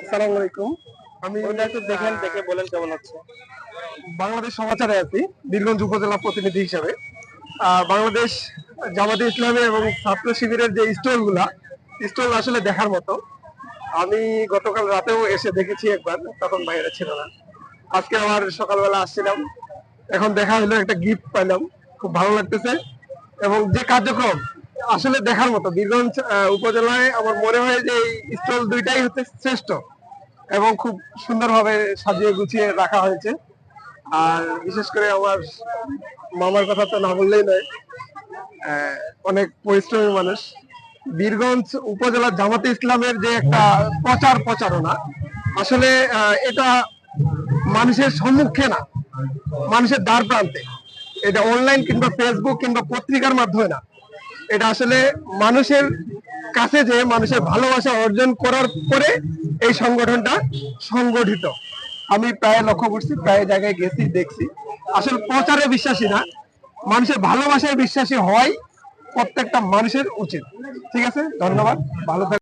আসসালামু আলাইকুম। আমি ওটা একটু দেখেন দেখে বলেন কেমন হচ্ছে। বাংলাদেশ সমাচারে আছি বীরগঞ্জ উপজেলা প্রতিনিধি হিসাবে। বাংলাদেশ জামাতে ইসলামী এবং ছাত্র শিবিরের যে স্টলগুলা স্টল আসলে দেখার মতো। আমি গতকাল রাতেও এসে দেখেছি একবার তখন বাইরে ছিল না। আজকে আবার সকালবেলা আসছিলাম। এখন দেখা হলো একটা গিফট পাইলাম খুব ভালো লাগতেছে। এবং যে কার্যক্রম আসলে দেখার মতো। বীরগঞ্জ উপজেলায় আমার মনে হয় যে এই স্টল দুইটাই হচ্ছে শ্রেষ্ঠ এবং খুব সুন্দরভাবে সাজিয়ে গুছিয়ে রাখা হয়েছে। আর বিশেষ করে আমার মামার কথা তো না বললেই নয় অনেক পরিশ্রমী মানুষ। বীরগঞ্জ উপজেলার জামাতে ইসলামের যে একটা প্রচার প্রচারণা, আসলে এটা মানুষের সম্মুখে না, মানুষের দ্বার প্রান্তে। এটা অনলাইন কিংবা ফেসবুক কিংবা পত্রিকার মাধ্যমে না। এটা আসলে মানুষের কাছে যে মানুষের ভালোবাসা অর্জন করার পরে এই সংগঠনটা সংগঠিত। আমি প্রায় লক্ষ্য করছি, প্রায় জায়গায় গেছি, দেখছি। আসলে প্রচারে বিশ্বাসী না। মানুষের ভালোবাসায় বিশ্বাসী হওয়াই প্রত্যেকটা মানুষের উচিত। ঠিক আছে? ধন্যবাদ। ভালো